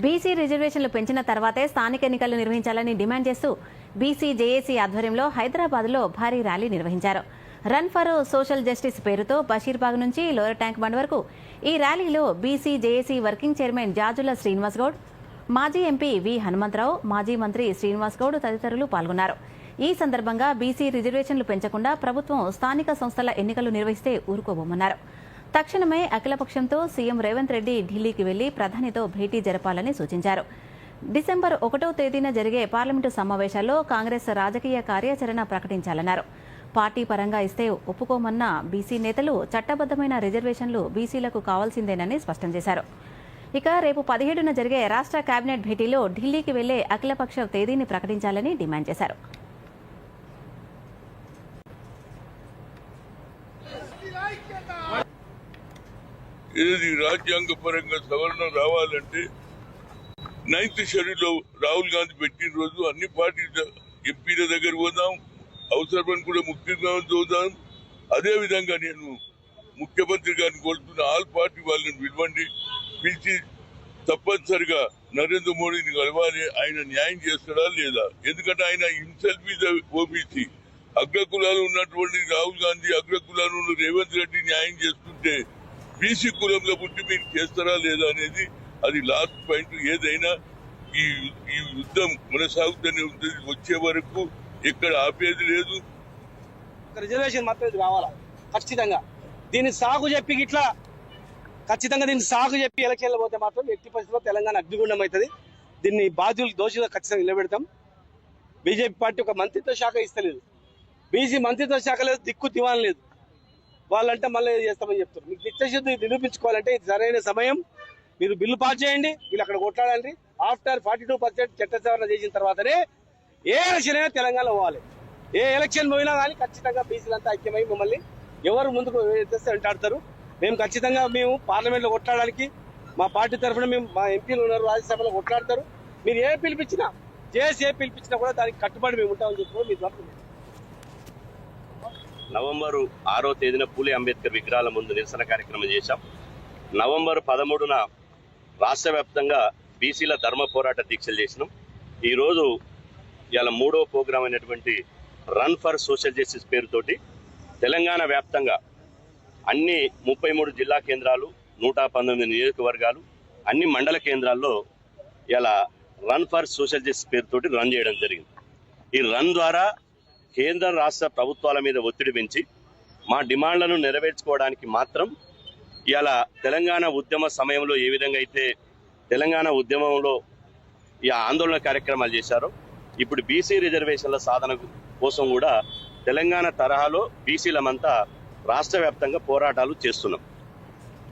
BC రిజర్వేషన్లు పెంచిన తర్వాతే స్థానిక ఎన్నికలు నిర్వహించాలని డిమాండ్ చేస్తూ బీసీ జేఏసీ ఆధ్వర్యంలో హైదరాబాద్లో భారీ ర్యాలీ నిర్వహించారు. రన్ ఫర్ సోషల్ జస్టిస్ పేరుతో బషీర్బాగ్ నుంచి లోయర్ ట్యాంక్ బండ్ వరకు ఈ ర్యాలీలో BC JAC working chairman Jajula Srinivas Goud మాజీ ఎంపీ వి హనుమంతరావు మాజీ మంత్రి శ్రీనివాస్ గౌడ్ తదితరులు పాల్గొన్నారు. ఈ సందర్భంగా బీసీ రిజర్వేషన్లు పెంచకుండా ప్రభుత్వం స్థానిక సంస్థల ఎన్నికలు నిర్వహిస్తే ఊరుకోబోమన్నారు. తక్షణమే అఖిలపక్షంతో సీఎం రేవంత్ రెడ్డి ఢిల్లీకి వెళ్ళి ప్రధానితో భేటీ జరపాలని సూచించారు. డిసెంబర్ ఒకటో తేదీన జరిగే పార్లమెంటు సమావేశాల్లో కాంగ్రెస్ రాజకీయ కార్యాచరణ ప్రకటించాలన్నారు. పార్టీ పరంగా ఇస్తే ఒప్పుకోమన్న బీసీ నేతలు చట్టబద్దమైన రిజర్వేషన్లు బీసీలకు కావాల్సిందేనని స్పష్టం చేశారు. ఇక రేపు పదిహేడున జరిగే రాష్ట్ర కేబినెట్ భేటీలో ఢిల్లీకి వెళ్ళే అఖిలపక్ష తేదీని ప్రకటించాలని డిమాండ్ చేశారు. ఏది రాజ్యాంగ పరంగా సవరణ రావాలంటే నైన్త్ షెడ్యూల్లో రాహుల్ గాంధీ పెట్టిన రోజు అన్ని పార్టీల ఎంపీల దగ్గర పోదాం అవసరమని కూడా ముఖ్యంగా చూద్దాం. అదే విధంగా నేను ముఖ్యమంత్రి గారిని కోరుతున్న ఆల్ పార్టీ వాళ్ళని పిలవండి పిలిచి తప్పనిసరిగా నరేంద్ర మోడీని కలవాలి. ఆయన న్యాయం చేస్తాడా లేదా? ఎందుకంటే ఆయన హిమ్సెల్ఫ్ ఈజ్ ఓబీసీ అగ్రకులాలు ఉన్నటువంటి రాహుల్ గాంధీ అగ్రకులాలు ఉన్న రేవంత్ రెడ్డి న్యాయం చేస్తుంటే బీసీ కులంలో పుట్టి మీరు చేస్తారా లేదా అనేది అది లాస్ట్ పాయింట్ ఏదైనా ఈ ఈ యుద్ధం కొనసాగుతూనే ఉంటుంది. వచ్చే వరకు ఎక్కడ ఆపేది లేదు. రిజర్వేషన్ మాత్రం ఇది కావాలా? ఖచ్చితంగా. దీన్ని సాగు చెప్పి ఇట్లా ఖచ్చితంగా దీన్ని సాగు చెప్పి ఎలక్షన్లు పోతే మాత్రం ఎట్టి పరిస్థితుల్లో తెలంగాణ అగ్నిగుండం అవుతుంది. దీన్ని బాధ్యులు దోషులుగా ఖచ్చితంగా నిలబెడతాం. బీజేపీ పార్టీ ఒక మంత్రిత్వ శాఖ ఇస్తలేదు. బీసీ మంత్రిత్వ శాఖ లేదు దిక్కు దివాన్ లేదు. వాళ్ళంటే మళ్ళీ చేస్తామని చెప్తారు. మీకు నిత్యశుద్ధి నిరూపించుకోవాలంటే ఇది సరైన సమయం. మీరు బిల్లు పాస్ చేయండి వీళ్ళు అక్కడ కొట్లాడండి ఆఫ్టర్ ఫార్టీ టూ పర్సెంట్ చట్ట సవరణ చేసిన తర్వాతనే ఏ ఎలక్షన్ అయినా తెలంగాణ పోవాలి. ఏ ఎలక్షన్ పోయినా కానీ ఖచ్చితంగా బీసీలంతా ఐక్యమై మమ్మల్ని ఎవరు ముందుకు తెస్తే వెంటాడతారు. మేము ఖచ్చితంగా మేము పార్లమెంట్లో కొట్లాడడానికి మా పార్టీ తరఫున మేము మా ఎంపీలు ఉన్నారు రాజ్యసభలో కొట్లాడతారు. మీరు ఏ పిలిపించినా చేసి ఏ పిలిపించినా కూడా దానికి కట్టుబడి మేము ఉంటామని చెప్పి మీ ద్వారా నవంబరు ఆరో తేదీన పూలే అంబేద్కర్ విగ్రహాల ముందు నిరసన కార్యక్రమం చేశాం. నవంబర్ పదమూడున రాష్ట్ర వ్యాప్తంగా బీసీల ధర్మ పోరాట దీక్షలు చేసినాం. ఈరోజు ఇవాళ మూడో ప్రోగ్రాం అయినటువంటి రన్ ఫర్ సోషల్ జస్టిస్ పేరుతోటి తెలంగాణ వ్యాప్తంగా అన్ని ముప్పై మూడు జిల్లా కేంద్రాలు నూట పంతొమ్మిది నియోజకవర్గాలు అన్ని మండల కేంద్రాల్లో ఇలా రన్ ఫర్ సోషల్ జస్టిస్ పేరుతోటి రన్ చేయడం జరిగింది. ఈ రన్ ద్వారా కేంద్ర రాష్ట్ర ప్రభుత్వాల మీద ఒత్తిడి పెంచి మా డిమాండ్లను నెరవేర్చుకోవడానికి మాత్రం ఇలా తెలంగాణ ఉద్యమ సమయంలో ఏ విధంగా అయితే తెలంగాణ ఉద్యమంలో ఈ ఆందోళన కార్యక్రమాలు చేశారో ఇప్పుడు బీసీ రిజర్వేషన్ల సాధన కోసం కూడా తెలంగాణ తరహాలో బీసీలమంతా రాష్ట్ర వ్యాప్తంగా పోరాటాలు చేస్తున్నాం.